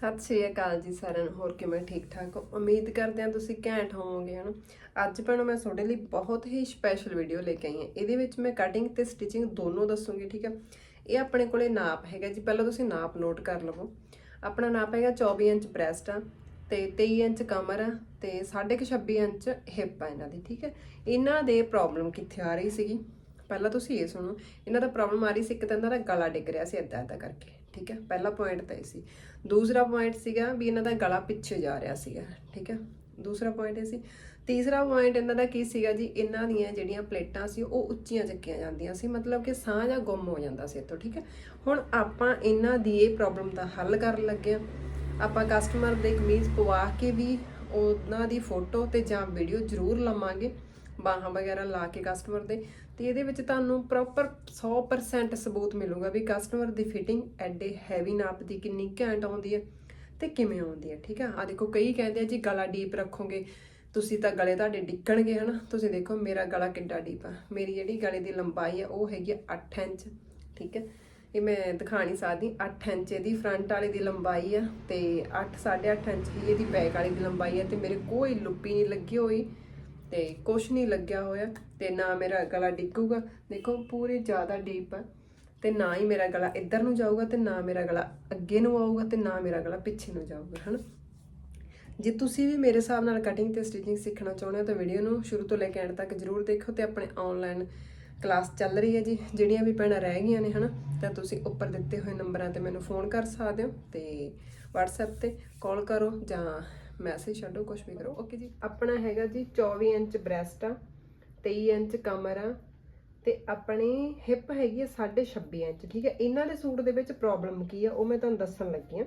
ਸਤਿ ਸ਼੍ਰੀ ਅਕਾਲ ਜੀ ਸਾਰਿਆਂ ਨੂੰ, ਹੋਰ ਕਿਵੇਂ ਠੀਕ ਠਾਕ ਹੋ? ਉਮੀਦ ਕਰਦੇ ਹਾਂ ਤੁਸੀਂ ਘੈਂਟ ਹੋਵੋਗੇ, ਹਨ? ਅੱਜ ਭੈਣੋ ਮੈਂ ਤੁਹਾਡੇ ਲਈ ਬਹੁਤ ਹੀ ਸਪੈਸ਼ਲ ਵੀਡੀਓ ਲੈ ਕੇ ਆਈ ਹਾਂ। ਇਹਦੇ ਵਿੱਚ ਮੈਂ ਕਟਿੰਗ ਤੇ ਸਟਿਚਿੰਗ ਦੋਨੋਂ ਦੱਸੂਗੀ, ਠੀਕ ਹੈ? ਇਹ ਆਪਣੇ ਕੋਲੇ ਨਾਪ ਹੈਗਾ ਜੀ, ਪਹਿਲਾਂ ਤੁਸੀਂ ਨਾਪ ਨੋਟ ਕਰ ਲਵੋ। ਆਪਣਾ ਨਾਪ ਹੈਗਾ 24 ਇੰਚ ਬ੍ਰੈਸਟ ਆ, ਤੇ 23 ਇੰਚ ਕਮਰ ਆ, ਤੇ 26 ਇੰਚ ਹਿੱਪ ਆ ਇਹਨਾਂ ਦੀ, ਠੀਕ ਹੈ? ਇਹਨਾਂ ਦੇ ਪ੍ਰੋਬਲਮ ਕਿੱਥੇ ਆ ਰਹੀ ਸੀਗੀ? ਪਹਿਲਾਂ ਤੁਸੀਂ ਇਹ ਸੁਣੋ। ਇਹਨਾਂ ਦਾ ਪ੍ਰੋਬਲਮ ਆ ਰਹੀ ਸੀ, ਇੱਕ ਤਾਂ ਇਹਨਾਂ ਦਾ ਗਲਾ ਡਿੱਗ ਰਿਹਾ ਸੀ ਏਦਾਂ ਏਦਾਂ ਕਰਕੇ। ਠੀਕ ਹੈ, ਪਹਿਲਾ ਪੁਆਇੰਟ ਤਾਂ ਇਹ ਸੀ। ਦੂਸਰਾ ਪੁਆਇੰਟ ਸੀਗਾ ਵੀ ਇਹਨਾਂ ਦਾ ਗਲਾ ਪਿੱਛੇ ਜਾ ਰਿਹਾ ਸੀਗਾ, ਠੀਕ ਹੈ। ਦੂਸਰਾ ਪੁਆਇੰਟ ਇਹ ਸੀ। ਤੀਸਰਾ ਪੁਆਇੰਟ ਇਹਨਾਂ ਦਾ ਕੀ ਸੀਗਾ ਜੀ? ਇਹਨਾਂ ਦੀਆਂ ਜਿਹੜੀਆਂ ਪਲੇਟਾਂ ਸੀ, ਉਹ ਉੱਚੀਆਂ ਚੱਕੀਆਂ ਜਾਂਦੀਆਂ ਸੀ, ਮਤਲਬ ਕਿ ਸਾਹ ਜਾਂ ਗੁੰਮ ਹੋ ਜਾਂਦਾ ਸੀ ਇੱਥੋਂ, ਠੀਕ ਹੈ। ਹੁਣ ਆਪਾਂ ਇਹਨਾਂ ਦੀ ਇਹ ਪ੍ਰੋਬਲਮ ਦਾ ਹੱਲ ਕਰਨ ਲੱਗੇ ਹਾਂ। ਆਪਾਂ ਕਸਟਮਰ ਦੇ ਕਮੀਜ਼ ਪਵਾ ਕੇ ਵੀ ਉਹਨਾਂ ਦੀ ਫੋਟੋ ਤੇ ਜਾਂ ਵੀਡੀਓ ਜ਼ਰੂਰ ਲਵਾਂਗੇ। ਬਾਹਾਂ ਵਗੈਰਾ ਲਾ ਕੇ ਕਸਟਮਰ ਦੇ, ਤੇ ਇਹਦੇ ਵਿੱਚ ਤੁਹਾਨੂੰ ਪ੍ਰੋਪਰ 100% ਸਬੂਤ ਮਿਲੂਗਾ ਵੀ ਕਸਟਮਰ ਦੀ ਫਿਟਿੰਗ ਐਡੇ ਹੈਵੀ ਨਾਪ ਦੀ ਕਿੰਨੀ ਘੈਂਟ ਆਉਂਦੀ ਹੈ ਤੇ ਕਿਵੇਂ ਆਉਂਦੀ ਹੈ, ਠੀਕ ਹੈ? ਆ ਦੇਖੋ, ਕਈ ਕਹਿੰਦੇ ਆ ਜੀ ਗਲਾ ਡੀਪ ਰੱਖੋਗੇ, ਤੁਸੀਂ ਤਾਂ ਗਲੇ ਤੁਹਾਡੇ ਡਿੱਗਣਗੇ, ਹਨਾ? ਤੁਸੀਂ ਦੇਖੋ, ਮੇਰਾ ਗਲਾ ਕਿੰਨਾ ਡੀਪ ਆ। ਮੇਰੀ ਜਿਹੜੀ ਗਲੇ ਦੀ ਲੰਬਾਈ ਆ, ਉਹ ਹੈਗੀ ਆ 8 ਇੰਚ, ਠੀਕ ਹੈ? ਇਹ ਮੈਂ ਦਿਖਾ ਨਹੀਂ ਸਕਦੀ 8 ਇੰਚ ਇਹਦੀ ਫਰੰਟ ਵਾਲੇ ਦੀ ਲੰਬਾਈ ਆ, ਤੇ 8 8.5 ਇੰਚ ਦੀ ਇਹਦੀ ਬੈਕ ਵਾਲੀ ਦੀ ਲੰਬਾਈ ਆ, ਤੇ ਮੇਰੇ ਕੋਈ ਲੁੱਪੀ ਨਹੀਂ ਲੱਗੀ ਹੋਈ। ਤੇ ਕੁਛ ਨਹੀਂ ਲੱਗਿਆ ਹੋਇਆ ਤੇ ਨਾ ਮੇਰਾ ਗਲਾ ਡਿੱਗੂਗਾ। ਦੇਖੋ, ਪੂਰੀ ਜ਼ਿਆਦਾ ਡੀਪ ਆ ਤੇ ਨਾ ਹੀ ਮੇਰਾ ਗਲਾ ਇੱਧਰ ਨੂੰ ਜਾਊਗਾ ਤੇ ਨਾ ਮੇਰਾ ਗਲਾ ਅੱਗੇ ਨੂੰ ਆਊਗਾ ਤੇ ਨਾ ਮੇਰਾ ਗਲਾ ਪਿੱਛੇ ਨੂੰ ਜਾਊਗਾ, ਹਨਾ? ਜੇ ਤੁਸੀਂ ਵੀ ਮੇਰੇ ਹਿਸਾਬ ਨਾਲ ਕਟਿੰਗ ਤੇ ਸਟਿਚਿੰਗ ਸਿੱਖਣਾ ਚਾਹੁੰਦੇ ਹੋ ਤਾਂ ਵੀਡੀਓ ਨੂੰ ਸ਼ੁਰੂ ਤੋਂ ਲੈ ਕੇ ਐਂਡ ਤੱਕ ਜਰੂਰ ਦੇਖੋ ਤੇ ਆਪਣੇ ਆਨਲਾਈਨ ਕਲਾਸ ਚੱਲ ਰਹੀ ਹੈ ਜੀ। ਜਿਹੜੀਆਂ ਵੀ ਭੈਣਾਂ ਰਹਿ ਗਈਆਂ ਨੇ, ਹਨਾ? ਤਾਂ ਤੁਸੀਂ ਉੱਪਰ ਦਿੱਤੇ ਹੋਏ ਨੰਬਰਾਂ ਤੇ ਮੈਨੂੰ ਫੋਨ ਕਰ ਸਕਦੇ ਹੋ ਤੇ WhatsApp ਤੇ ਕਾਲ ਕਰੋ ਜਾਂ ਮੈਸੇਜ ਛੱਡੋ ਕੁਝ ਵੀ ਕਰੋ। ਓਕੇ ਜੀ, ਆਪਣਾ ਹੈਗਾ ਜੀ 24 ਇੰਚ ਬ੍ਰੈਸਟ ਆ 23 ਇੰਚ ਕਮਰ ਆ, ਤੇ ਆਪਣੀ ਹਿਪ ਹੈਗੀ ਆ 26 ਇੰਚ, ਠੀਕ ਹੈ। ਇਹਨਾਂ ਦੇ ਸੂਟ ਦੇ ਵਿੱਚ ਪ੍ਰੋਬਲਮ ਕੀ ਆ, ਉਹ ਮੈਂ ਤੁਹਾਨੂੰ ਦੱਸਣ ਲੱਗੀ ਆ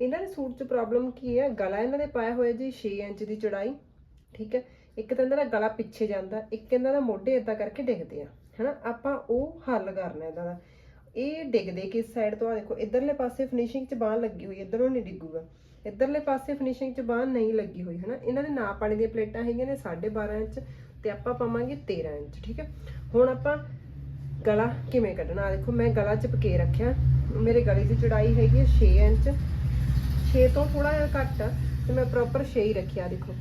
ਇਹਨਾਂ ਦੇ ਸੂਟ 'ਚ ਪ੍ਰੋਬਲਮ ਕੀ ਆ, ਗਲਾ ਇਹਨਾਂ ਦੇ ਪਾਇਆ ਹੋਇਆ ਜੀ 6 ਇੰਚ ਦੀ ਚੌੜਾਈ, ਠੀਕ ਹੈ। ਇੱਕ ਤਾਂ ਇਹਨਾਂ ਦਾ ਗਲਾ ਪਿੱਛੇ ਜਾਂਦਾ, ਇੱਕ ਇਹਨਾਂ ਦਾ ਮੋਢੇ ਇਦਾਂ ਕਰਕੇ ਡਿੱਗਦੇ ਆ, ਹਨਾ। ਆਪਾਂ ਉਹ ਹੱਲ ਕਰਨਾ ਇਹਦਾ ਦਾ। ਇਹ ਡਿੱਗਦੇ ਕਿਸ ਸਾਈਡ ਤੋਂ? ਆ ਦੇਖੋ, ਇਧਰਲੇ ਪਾਸੇ ਫਿਨਿਸ਼ਿੰਗ 'ਚ ਬਾਹ ਲੱਗੀ ਹੋਈ, ਇਧਰੋਂ ਨਹੀਂ ਡਿੱਗੂਗਾ। ਇਧਰਲੇ ਪਾਸੇ ਫਿਨਿਸ਼ਿੰਗ 'ਚ ਬਾਹ ਨਹੀਂ ਲੱਗੀ ਹੋਈ, ਹਨਾ? ਇਹਨਾਂ ਦੇ ਨਾਪ ਵਾਲੀ ਦੀਆਂ ਪਲੇਟਾਂ ਹੈਗੀਆਂ ਨੇ 12.5 ਇੰਚ ਤੇ ਆਪਾਂ ਪਾਵਾਂਗੇ 13 ਇੰਚ, ਠੀਕ ਹੈ? ਹੁਣ ਆਪਾਂ ਗਲਾ ਕਿਵੇਂ ਕੱਢਣਾ? ਆ ਦੇਖੋ, ਮੈਂ ਗਲਾ ਚਪਕੇ ਰੱਖਿਆ। ਮੇਰੇ ਗਲੇ ਦੀ ਚੌੜਾਈ ਹੈਗੀ 6 ਇੰਚ। 6 ਤੋਂ ਥੋੜਾ ਜਿਹਾ ਘੱਟ ਆ, ਤੇ ਮੈਂ ਪ੍ਰੋਪਰ 6 ਹੀ ਰੱਖਿਆ, ਦੇਖੋ।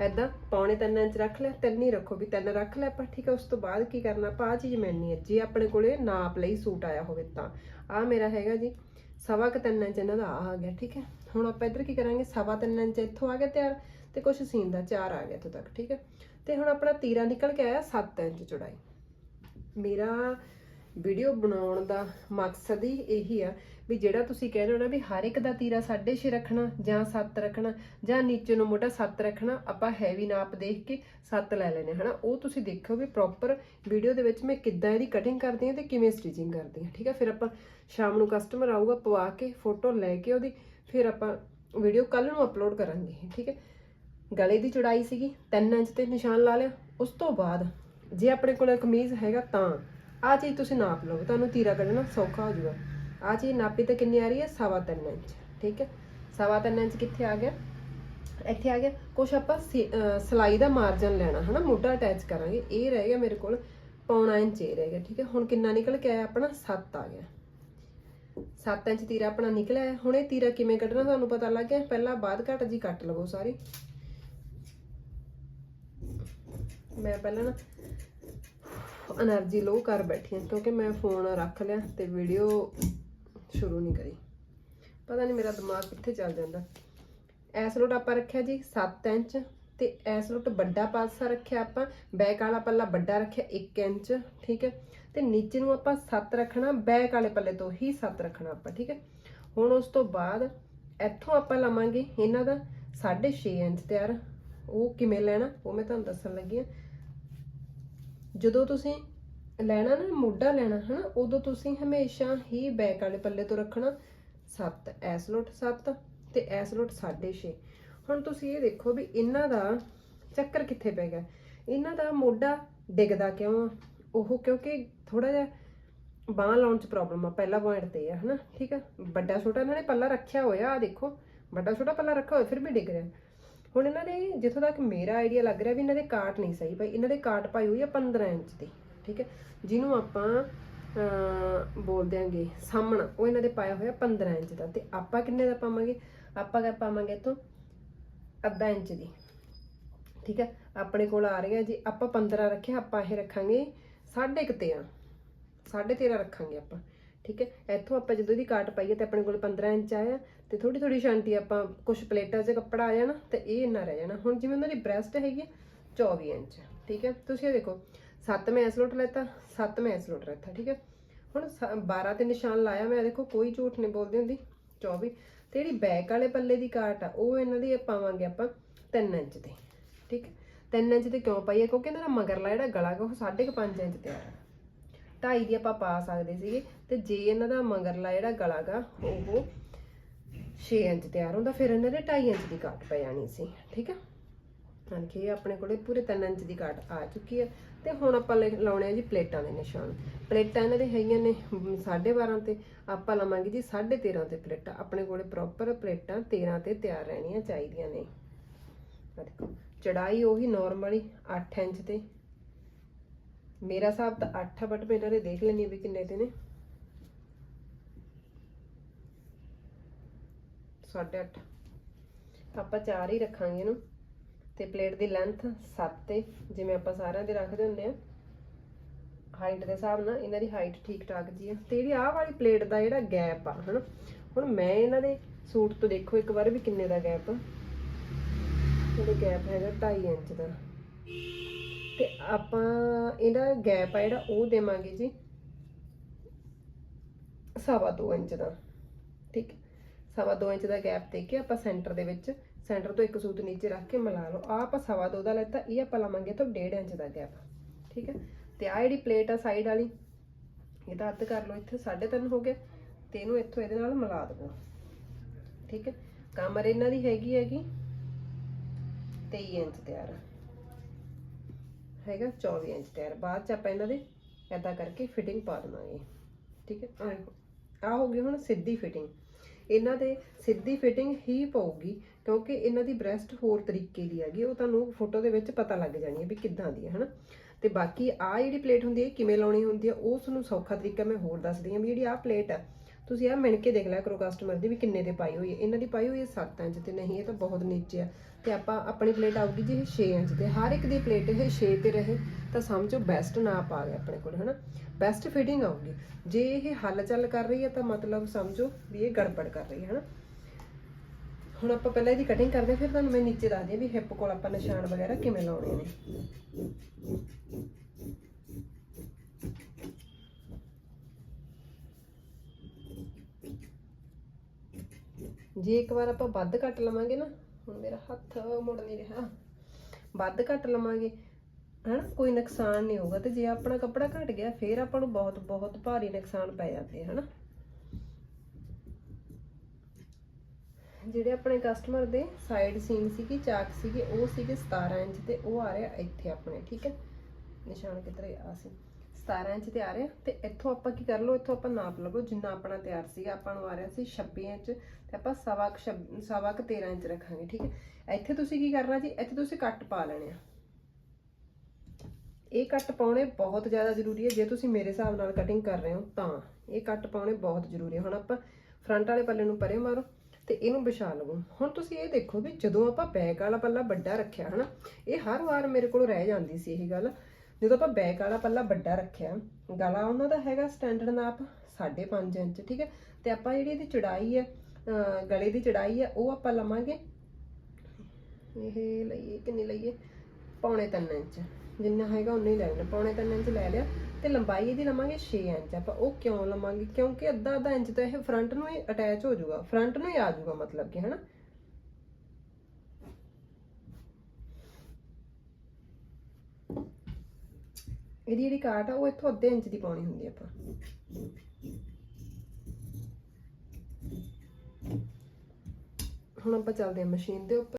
ਐਦਾਂ ਪੌਣੇ 3 ਇੰਚ ਰੱਖ ਲਿਆ, ਤਿੰਨ ਹੀ ਰੱਖੋ ਵੀ ਤਿੰਨ ਰੱਖ ਲੈ ਆਪਾਂ, ਠੀਕ ਹੈ? ਉਸ ਤੋਂ ਬਾਅਦ ਕੀ ਕਰਨਾ? ਆਪਾਂ ਆ ਚੀਜ਼ ਮੈਨੀ ਹੈ। ਜੇ ਆਪਣੇ ਕੋਲੇ ਨਾਪ ਲਈ ਸੂਟ ਆਇਆ ਹੋਵੇ ਤਾਂ। ਆ ਮੇਰਾ ਹੈਗਾ ਜੀ ਸਵਾ ਕ 3 ਇੰਚ ਇਹਨਾਂ ਦਾ ਆ ਆ ਗਿਆ, ਠੀਕ ਹੈ? ਹੁਣ ਆਪਾਂ ਇੱਧਰ ਕੀ ਕਰਾਂਗੇ? ਸਵਾ 3 ਇੰਚ ਇੱਥੋਂ ਆ ਗਿਆ ਤਿਆਰ ਤੇ ਕੁਝ ਸੀਨ ਦਾ 4 ਆ ਗਿਆ ਇੱਥੋਂ ਤੱਕ, ਠੀਕ ਹੈ? ਤੇ ਹੁਣ ਆਪਣਾ ਤੀਰਾ ਨਿਕਲ ਕੇ ਆਇਆ 7 ਇੰਚ ਚੌੜਾਈ। ਮੇਰਾ ਵੀਡੀਓ ਬਣਾਉਣ ਦਾ ਮਕਸਦ ਹੀ ਇਹੀ ਆ ਵੀ ਜਿਹੜਾ ਤੁਸੀਂ ਕਹਿ ਰਹੇ ਹੋ ਨਾ ਵੀ ਹਰ ਇੱਕ ਦਾ ਤੀਰਾ 6.5 ਰੱਖਣਾ, ਜਾਂ 7 ਰੱਖਣਾ, ਜਾਂ ਨੀਚੇ ਨੂੰ ਮੋਟਾ 7 ਰੱਖਣਾ, ਆਪਾਂ ਹੈਵੀ ਨਾਪ ਦੇਖ ਕੇ 7 ਲੈ ਲੈਣੇ ਹਨਾ? ਉਹ ਤੁਸੀਂ ਦੇਖੋ ਵੀ ਪ੍ਰੋਪਰ ਵੀਡੀਓ ਦੇ ਵਿੱਚ ਮੈਂ ਕਿੱਦਾਂ ਇਹਦੀ ਕਟਿੰਗ ਕਰਦੀ ਹਾਂ ਤੇ ਕਿਵੇਂ ਸਟਿਚਿੰਗ ਕਰਦੀ ਹਾਂ, ਠੀਕ ਹੈ? ਫਿਰ ਆਪਾਂ ਸ਼ਾਮ ਨੂੰ ਕਸਟਮਰ ਆਊਗਾ, ਪਵਾ ਕੇ ਫੋਟੋ ਲੈ ਕੇ ਉਹਦੀ, ਫਿਰ ਆਪਾਂ ਵੀਡੀਓ ਕੱਲ ਨੂੰ ਅਪਲੋਡ ਕਰਾਂਗੇ ਠੀਕ ਹੈ? ਗਲੇ ਦੀ ਚੌੜਾਈ ਸੀਗੀ 3 ਇੰਚ ਤੇ ਨਿਸ਼ਾਨ ਲਾ ਲਿਆ, ਉਸ ਤੋਂ ਬਾਅਦ ਜੇ ਆਪਣੇ ਕੋਲ ਕਮੀਜ਼ ਹੈਗਾ ਤਾਂ ਆ ਚੀਜ਼ ਤੁਸੀਂ ਨਾਪ ਲਓ, ਤੁਹਾਨੂੰ ਤੀਰਾ ਕੱਢਣਾ ਸੌਖਾ ਹੋ ਜਾਊਗਾ। ਆ ਚੀਜ਼ ਨਾਪੀ ਤੇ ਕਿੰਨੀ ਆ ਰਹੀ ਹੈ? 3.5 ਇੰਚ, ਠੀਕ ਹੈ? 3.5 ਇੰਚ ਕਿੱਥੇ ਆ ਗਿਆ? ਇੱਥੇ ਆ ਗਿਆ। ਕੁਝ ਆਪਾਂ ਸਲਾਈ ਦਾ ਮਾਰਜਨ ਲੈਣਾ, ਹਨਾ? ਮੋਢਾ ਅਟੈਚ ਕਰਾਂਗੇ। ਇਹ ਰਹਿ ਗਿਆ ਮੇਰੇ ਕੋਲ ਪੌਣਾ ਇੰਚ, ਇਹ ਰਹਿ ਗਿਆ, ਠੀਕ ਹੈ? ਹੁਣ ਕਿੰਨਾ ਨਿਕਲ ਕੇ ਆਇਆ? ਆਪਣਾ 7 ਆ ਗਿਆ। 7 ਇੰਚ ਤੀਰਾ ਆਪਣਾ ਨਿਕਲਿਆ ਹੁਣ ਇਹ ਤੀਰਾ ਕਿਵੇਂ ਕੱਢਣਾ ਤੁਹਾਨੂੰ ਪਤਾ ਲੱਗ ਗਿਆ? ਪਹਿਲਾਂ ਬਾਅਦ ਘਟ ਜੀ ਕੱਟ ਲਵੋ ਸਾਰੀ। ਮੈਂ ਪਹਿਲਾਂ ਨਾ ਅਨਰਜੀ ਲੋ ਕਰ ਬੈਠੀ ਹਾਂ, ਕਿਉਂਕਿ ਮੈਂ ਫੋਨ ਰੱਖ ਲਿਆ ਤੇ ਵੀਡੀਓ ਸ਼ੁਰੂ ਨਹੀਂ ਕਰੀ। ਪਤਾ ਨਹੀਂ ਮੇਰਾ ਦਿਮਾਗ ਕਿੱਥੇ ਚੱਲ ਜਾਂਦਾ। ਐਸ ਲੋਟ ਆਪਾਂ ਰੱਖਿਆ ਜੀ 7 ਇੰਚ ਤੇ ਐਸ ਲੋਟ ਵੱਡਾ ਪਾਸਾ ਰੱਖਿਆ ਆਪਾਂ, ਬੈਕ ਵਾਲਾ ਪੱਲਾ ਵੱਡਾ ਰੱਖਿਆ 1 ਇੰਚ, ਠੀਕ ਹੈ। ਤੇ ਨੀਚੇ ਨੂੰ ਆਪਾਂ 7 ਰੱਖਣਾ, ਬੈਕ ਵਾਲੇ ਪੱਲੇ ਤੋਂ ਹੀ 7 ਰੱਖਣਾ ਆਪਾਂ, ਠੀਕ ਹੈ। ਹੁਣ ਉਸ ਤੋਂ ਬਾਅਦ ਇੱਥੋਂ ਆਪਾਂ ਲਵਾਂਗੇ ਇਹਨਾਂ ਦਾ 6.5 ਇੰਚ ਤਿਆਰ। ਉਹ ਕਿਵੇਂ ਲੈਣਾ, ਉਹ ਮੈਂ ਤੁਹਾਨੂੰ ਦੱਸਣ ਲੱਗੀ ਹਾਂ। ਜਦੋਂ ਤੁਸੀਂ ਲੈਣਾ ਨਾ, ਮੋਢਾ ਲੈਣਾ, ਹਨਾ? ਉਦੋਂ ਤੁਸੀਂ ਹਮੇਸ਼ਾ ਹੀ ਬੈਕ ਵਾਲੇ ਪੱਲੇ ਤੋਂ ਰੱਖਣਾ। 7 ਐਸ ਲੋਟ 7 ਤੇ ਐਸ ਲੋਟ 6.5 ਹੁਣ ਤੁਸੀਂ ਇਹ ਦੇਖੋ ਵੀ ਇਹਨਾਂ ਦਾ ਚੱਕਰ ਕਿੱਥੇ ਪੈ ਗਿਆ। ਇਹਨਾਂ ਦਾ ਮੋਢਾ ਡਿੱਗਦਾ ਕਿਉਂ ਆ? ਉਹ ਕਿਉਂਕਿ ਥੋੜਾ ਜਿਹਾ ਬਾਹ ਲਾਉਣ ਚ ਪ੍ਰੋਬਲਮ ਆ, ਪਹਿਲਾ ਪੁਆਇੰਟ ਤੇ ਆ, ਹਨਾ? ਠੀਕ ਆ? ਵੱਡਾ ਛੋਟਾ ਇਹਨਾਂ ਨੇ ਪੱਲਾ ਰੱਖਿਆ ਹੋਇਆ ਆ ਦੇਖੋ। ਵੱਡਾ ਛੋਟਾ ਪੱਲਾ ਰੱਖਿਆ ਹੋਇਆ, ਫਿਰ ਵੀ ਡਿੱਗ ਰਿਹਾ। ਹੁਣ ਇਹਨਾਂ ਦੇ ਜਿੱਥੋਂ ਤੱਕ ਮੇਰਾ ਆਈਡੀਆ ਲੱਗ ਰਿਹਾ ਵੀ ਇਹਨਾਂ ਦੇ ਕਾਟ ਨਹੀਂ ਸਹੀ ਭਾਈ ਇਹਨਾਂ ਦੇ ਕਾਟ ਪਾਈ ਹੋਈ ਆ 15 ਇੰਚ ਦੀ। ਠੀਕ ਹੈ? ਜਿਹਨੂੰ ਆਪਾਂ ਅਹ, ਬੋਲ ਦਿਆਂਗੇ ਸਾਹਮਣਾ। ਉਹ ਇਹਨਾਂ ਦੇ ਪਾਇਆ ਹੋਇਆ 15 ਇੰਚ ਦਾ। ਤੇ ਆਪਾਂ ਕਿੰਨੇ ਦਾ ਪਾਵਾਂਗੇ? ਆਪਾਂ ਕਿਆ ਪਾਵਾਂਗੇ ਇੱਥੋਂ ਅੱਧਾ ਇੰਚ ਦੀ। ਠੀਕ ਹੈ? ਆਪਣੇ ਕੋਲ ਆ ਰਹੀ ਹੈ ਜੀ। ਆਪਾਂ 15 ਰੱਖਿਆ ਆਪਾਂ ਇਹ ਰੱਖਾਂਗੇ 13.5 13.5 ਰੱਖਾਂਗੇ ਆਪਾਂ। ਠੀਕ ਹੈ? ਇੱਥੋਂ ਆਪਾਂ ਜਦੋਂ ਦੀ ਕਾਟ ਪਾਈਏ ਤੇ ਆਪਣੇ ਕੋਲ 15 ਇੰਚ ਆਇਆ। ਤੇ ਥੋੜੀ ਥੋੜੀ ਸ਼ਾਂਤੀ ਆਪਾਂ ਕੁਝ ਪਲੇਟਾਂ 'ਚ ਕੱਪੜਾ ਆ ਜਾਣਾ ਤੇ ਇਹ ਇੰਨਾ ਰਹਿ ਜਾਣਾ। ਹੁਣ ਜਿਵੇਂ ਉਹਨਾਂ ਦੀ ਬ੍ਰੈਸਟ ਹੈਗੀ ਹੈ 24 ਇੰਚ। ਠੀਕ ਹੈ? ਤੁਸੀਂ ਇਹ ਦੇਖੋ। 7 ਮੈਂ ਸਲੋਟ ਲੈਤਾ 7 ਮੈਂ ਸਲੋਟ ਲੈਤਾ, ਠੀਕ ਹੈ? ਹੁਣ ਸ- 12 ਤੇ ਨਿਸ਼ਾਨ ਲਾਇਆ ਮੈਂ, ਦੇਖੋ ਕੋਈ ਝੂਠ ਨਹੀਂ ਬੋਲਦੀ ਹੁੰਦੀ 24 ਤੇ ਜਿਹੜੀ ਬੈਕ ਵਾਲੇ ਪੱਲੇ ਦੀ ਕਾਟ ਆ, ਉਹ ਇਹਨਾਂ ਦੀ ਪਾਵਾਂਗੇ ਆਪਾਂ 3 ਇੰਚ ਤੇ ਠੀਕ ਹੈ? 3 ਇੰਚ ਤੇ ਕਿਉਂ ਪਾਈਏ? ਕਿਉਂਕਿ ਇਹਨਾਂ ਦਾ ਮਗਰਲਾ ਜਿਹੜਾ ਗਲਾ ਗਾ, ਉਹ 5.5 ਇੰਚ ਤਿਆਰ ਆ। ਢਾਈ ਦੀ ਆਪਾਂ ਪਾ ਸਕਦੇ ਸੀਗੇ, ਤੇ ਜੇ ਇਹਨਾਂ ਦਾ ਮਗਰਲਾ ਜਿਹੜਾ ਗਲਾ ਗਾ, ਉਹ 6 ਇੰਚ ਤਿਆਰ ਹੁੰਦਾ, ਫਿਰ ਇਹਨਾਂ ਦੇ 2.5 ਇੰਚ ਦੀ ਕਾਟ ਪੈ ਜਾਣੀ ਸੀ, ਠੀਕ ਹੈ? ਹਾਂਜੀ ਇਹ ਆਪਣੇ ਕੋਲੇ ਪੂਰੇ 3 ਇੰਚ ਦੀ ਕਾਟ ਆ ਚੁੱਕੀ ਹੈ ਤੇ ਹੁਣ ਆਪਾਂ ਲੈ- ਲਾਉਣੇ ਆ ਜੀ ਪਲੇਟਾਂ ਦੇ ਨਿਸ਼ਾਨ। ਪਲੇਟਾਂ ਇਹਨਾਂ ਦੇ ਹੈਗੀਆਂ ਨੇ 12.5 ਤੇ, ਆਪਾਂ ਲਵਾਂਗੇ ਜੀ 13.5 ਤੇ ਪਲੇਟਾਂ। ਆਪਣੇ ਕੋਲੇ ਪ੍ਰੋਪਰ ਪਲੇਟਾਂ 13 ਤੇ ਤਿਆਰ ਰਹਿਣੀਆਂ ਚਾਹੀਦੀਆਂ ਨੇ। ਆ ਦੇਖੋ ਚੜਾਈ ਉਹੀ ਨਾਰਮਲੀ 8 ਇੰਚ ਤੇ। ਮੇਰਾ ਹਿਸਾਬ ਤਾਂ 8 ਬਟ ਮੈਂ ਇਹਨਾਂ ਦੇ ਦੇਖ ਲੈਣੀ ਵੀ ਕਿੰਨੇ ਤੇ ਨੇ। 8.5 ਆਪਾਂ ਚਾਰ ਹੀ ਰੱਖਾਂਗੇ ਇਹਨੂੰ। ਤੇ ਪਲੇਟ ਦੀ ਲੈਂਥ 7 ਤੇ, ਜਿਵੇਂ ਆਪਾਂ ਸਾਰਿਆਂ ਦੇ ਰੱਖਦੇ ਹੁੰਦੇ ਆ। ਹਾਈਟ ਦੇ ਹਿਸਾਬ ਨਾਲ ਇਹਨਾਂ ਦੀ ਹਾਈਟ ਠੀਕ ਠਾਕ ਜੀ ਆ। ਤੇ ਜਿਹੜੀ ਆਹ ਵਾਲੀ ਪਲੇਟ ਦਾ ਜਿਹੜਾ ਗੈਪ ਆ, ਹਨਾ? ਹੁਣ ਮੈਂ ਇਹਨਾਂ ਦੇ ਸੂਟ ਤੋਂ ਦੇਖੋ ਇੱਕ ਵਾਰ ਵੀ ਕਿੰਨੇ ਦਾ ਗੈਪ ਆ। ਇਹਦਾ ਗੈਪ ਹੈਗਾ 2.5 ਇੰਚ ਦਾ। ਤੇ ਆਪਾਂ ਇਹਦਾ ਗੈਪ ਆ ਜਿਹੜਾ ਉਹ ਦੇਵਾਂਗੇ ਜੀ ਸਵਾ ਦੋ ਇੰਚ ਦਾ। ਠੀਕ? ਹੈ ਸਵਾ ਦੋ ਇੰਚ ਦਾ ਗੈਪ ਦੇ ਕੇ ਆਪਾਂ ਸੈਂਟਰ ਦੇ ਵਿੱਚ ਸੈਂਟਰ ਤੋਂ ਇੱਕ ਸੂਤ ਨੀਚੇ ਰੱਖ ਕੇ ਮਿਲਾ ਲਓ। ਆ ਆਪਾਂ ਸਵਾ ਦੋ ਦਾ ਲੈਤਾ ਇਹ ਆਪਾਂ ਲਾਵਾਂਗੇ ਤਾਂ 1.5 ਇੰਚ ਦਾ ਗੈਪ ਠੀਕ ਹੈ? ਤੇ ਆ ਜਿਹੜੀ ਪਲੇਟ ਆ ਸਾਈਡ ਵਾਲੀ ਇਹਦਾ ਅੱਧ ਕਰ ਲਓ ਇੱਥੇ 3.5 ਹੋ ਗਿਆ ਤੇ ਇਹਨੂੰ ਇੱਥੋਂ ਇਹਦੇ ਨਾਲ ਮਿਲਾ ਦਿਓ। ਠੀਕ ਹੈ? ਕਮਰ ਇਹਨਾਂ ਦੀ ਹੈਗੀ ਹੈਗੀ 23 ਇੰਚ ਤਿਆਰ ਹੈਗਾ 24 ਇੰਚ ਤਿਆਰ। ਬਾਅਦ ਚ ਆਪਾਂ ਇਹਨਾਂ ਦੇ ਐਦਾਂ ਕਰਕੇ ਫਿਟਿੰਗ ਪਾ ਦੇਵਾਂਗੇ। ਠੀਕ ਹੈ? ਆ ਹੋ ਗਈ ਹੁਣ ਸਿੱਧੀ ਫਿਟਿੰਗ ਇਹਨਾਂ ਦੇ ਸਿੱਧੀ ਫਿਟਿੰਗ ਹੀ ਪਊਗੀ। ਕਿਉਂਕਿ ਇਹਨਾਂ ਦੀ ਬ੍ਰੈਸਟ ਹੋਰ ਤਰੀਕੇ ਦੀ ਹੈਗੀ, ਉਹ ਤੁਹਾਨੂੰ ਫੋਟੋ ਦੇ ਵਿੱਚ ਪਤਾ ਲੱਗ ਜਾਣੀ ਹੈ ਵੀ ਕਿੱਦਾਂ ਦੀ ਹੈ ਹਨਾ? ਤੇ ਬਾਕੀ ਆ ਜਿਹੜੀ ਪਲੇਟ ਹੁੰਦੀ ਹੈ ਕਿਵੇਂ ਲਾਉਣੀ ਹੁੰਦੀ ਹੈ, ਉਹ ਤੁਹਾਨੂੰ ਸੌਖਾ ਤਰੀਕਾ ਮੈਂ ਹੋਰ ਦੱਸਦੀ ਹਾਂ ਵੀ ਜਿਹੜੀ ਆ ਪਲੇਟ ਆ, ਤੁਸੀਂ ਆ ਮਿਣ ਕੇ ਦੇਖ ਲਿਆ ਕਰੋ ਕਸਟਮਰ ਦੀ ਵੀ ਕਿੰਨੇ ਦੇ ਪਾਈ ਹੋਈ ਹੈ। ਇਹਨਾਂ ਦੀ ਪਾਈ ਹੋਈ ਹੈ 7 ਇੰਚ ਤੇ, ਨਹੀਂ, ਇਹ ਤਾਂ ਬਹੁਤ ਨੀਚੇ ਆ। ਤੇ ਆਪਾਂ ਆਪਣੀ ਪਲੇਟ ਆਊਗੀ ਜੀ ਇਹ 6 ਇੰਚ ਤੇ। ਹਰ ਇੱਕ ਦੀ ਪਲੇਟ ਇਹ 6 ਤੇ ਰਹੇ, ਤਾਂ ਸਮਝੋ ਬੈਸਟ ਨਾਪ ਆ ਗਿਆ ਆਪਣੇ ਕੋਲ, ਹਨਾ? ਬੈਸਟ ਫਿਟਿੰਗ ਆਊਗੀ। ਜੇ ਇਹ ਹੱਲ ਚੱਲ ਕਰ ਰਹੀ ਹੈ, ਤਾਂ ਮਤਲਬ ਸਮਝੋ ਵੀ ਇਹ ਗੜਬੜ ਕਰ ਰਹੀ ਹੈ, ਹਨਾ? ਹੁਣ ਆਪਾਂ ਪਹਿਲਾਂ ਇਹਦੀ ਕਟਿੰਗ ਕਰਦੇ ਹਾਂ, ਫਿਰ ਤੁਹਾਨੂੰ ਮੈਂ ਨੀਚੇ ਦੱਸਦੀ ਹਾਂ ਵੀ ਹਿੱਪ ਕੋਲ ਆਪਾਂ ਨਿਸ਼ਾਨ ਵਗੈਰਾ ਕਿਵੇਂ ਲਾਉਣੇ ਨੇ ਜੇ ਇੱਕ ਵਾਰ ਆਪਾਂ ਵੱਧ ਘੱਟ ਲਵਾਂਗੇ ਨਾ, ਹੁਣ ਮੇਰਾ ਹੱਥ ਮੁੜ ਨਹੀਂ ਰਿਹਾ। ਵੱਧ ਘੱਟ ਲਵਾਂਗੇ, ਹਨਾ, ਕੋਈ ਨੁਕਸਾਨ ਨਹੀਂ ਹੋਊਗਾ ਤੇ ਜੇ ਆਪਣਾ ਕੱਪੜਾ ਘਟ ਗਿਆ, ਫਿਰ ਆਪਾਂ ਨੂੰ ਬਹੁਤ ਬਹੁਤ ਭਾਰੀ ਨੁਕਸਾਨ ਪੈ ਜਾਂਦੇ ਹਨਾ। ਜਿਹੜੇ ਆਪਣੇ ਕਸਟਮਰ ਦੇ ਸਾਈਡ ਸੀਨ ਸੀਗੀ, ਚਾਕ ਸੀਗੇ, ਉਹ ਸੀਗੇ 17 ਇੰਚ ਤੇ ਉਹ ਆ ਰਿਹਾ ਇੱਥੇ ਆਪਣੇ, ਠੀਕ ਹੈ? ਨਿਸ਼ਾਨ ਕਿੱਧਰ ਆ ਸੀ। 17 ਇੰਚ ਤੇ ਆ ਰਿਹਾ ਤੇ ਇੱਥੋਂ ਆਪਾਂ ਕੀ ਕਰ ਲਓ, ਇੱਥੋਂ ਆਪਾਂ ਨਾਪ ਲਵੋ ਜਿੰਨਾ ਆਪਣਾ ਤਿਆਰ ਸੀਗਾ, ਆਪਾਂ ਨੂੰ ਆ ਰਿਹਾ ਸੀ 26 ਇੰਚ ਤੇ ਆਪਾਂ ਸਵਾ ਸਵਾ ਕੁ 13 ਇੰਚ ਰੱਖਾਂਗੇ, ਠੀਕ ਹੈ? ਇੱਥੇ ਤੁਸੀਂ ਕੀ ਕਰਨਾ ਜੀ, ਇੱਥੇ ਤੁਸੀਂ ਕੱਟ ਪਾ ਲੈਣੇ ਆ। ਇਹ ਕੱਟ ਪਾਉਣੇ ਬਹੁਤ ਜ਼ਿਆਦਾ ਜ਼ਰੂਰੀ ਹੈ, ਜੇ ਤੁਸੀਂ ਮੇਰੇ ਹਿਸਾਬ ਨਾਲ ਕਟਿੰਗ ਕਰ ਰਹੇ ਹੋ ਤਾਂ। ਇਹ ਕੱਟ ਪਾਉਣੇ ਬਹੁਤ ਜ਼ਰੂਰੀ ਹੈ। ਹੁਣ ਆਪਾਂ ਫਰੰਟ ਵਾਲੇ ਪੱਲੇ ਨੂੰ ਪਰੇ ਮਾਰੋ। ਤੇ ਇਹਨੂੰ ਵਿਛਾ ਲਵੋ। ਹੁਣ ਤੁਸੀਂ ਇਹ ਦੇਖੋ ਵੀ ਜਦੋਂ ਆਪਾਂ ਬੈਕ ਵਾਲਾ ਪੱਲਾ ਵੱਡਾ ਰੱਖਿਆ, ਹਨਾ, ਇਹ ਹਰ ਵਾਰ ਮੇਰੇ ਕੋਲ ਰਹਿ ਜਾਂਦੀ ਸੀ ਇਹ ਗੱਲ। ਜਦੋਂ ਆਪਾਂ ਬੈਕ ਵਾਲਾ ਪੱਲਾ ਵੱਡਾ ਰੱਖਿਆ, ਗਲਾ ਉਹਨਾਂ ਦਾ ਹੈਗਾ ਸਟੈਂਡਰਡ ਨਾਪ 5.5 ਇੰਚ, ਠੀਕ ਹੈ? ਤੇ ਆਪਾਂ ਜਿਹੜੀ ਇਹਦੀ ਚੜਾਈ ਹੈ, ਅਹ, ਗਲੇ ਦੀ ਚੜਾਈ ਹੈ, ਉਹ ਆਪਾਂ ਲਵਾਂਗੇ, ਇਹ ਲਈਏ, ਕਿੰਨੀ ਲਈਏ? ਪੌਣੇ 3 ਇੰਚ। ਜਿੰਨਾ ਹੈਗਾ ਉਨਾ ਹੀ ਲੈ ਲੈਣਾ। ਪੌਣੇ 3 ਇੰਚ ਲੈ ਲਿਆ। ਤੇ ਲੰਬਾਈ ਇਹਦੀ ਲਵਾਂਗੇ 6 ਇੰਚ, ਆਪਾਂ ਉਹ ਕਿਉਂ ਲਵਾਂਗੇ? ਕਿਉਂਕਿ ਅੱਧਾ ਅੱਧਾ ਇੰਚ ਤਾਂ ਇਹ ਫਰੰਟ ਨੂੰ ਹੀ ਅਟੈਚ ਹੋ ਜਾਊਗਾ ਫਰੰਟ ਨੂੰ ਹੀ ਆ ਜਾਊਗਾ ਮਤਲਬ ਕਿ, ਹਨਾ? ਇਹਦੀ ਜਿਹੜੀ ਕਾਟ ਆ, ਉਹ ਇੱਥੋਂ ਅੱਧੇ ਇੰਚ ਦੀ ਪਾਉਣੀ ਹੁੰਦੀ ਆਪਾਂ। ਹੁਣ ਆਪਾਂ ਚੱਲਦੇ ਹਾਂ ਮਸ਼ੀਨ ਦੇ ਉੱਪਰ।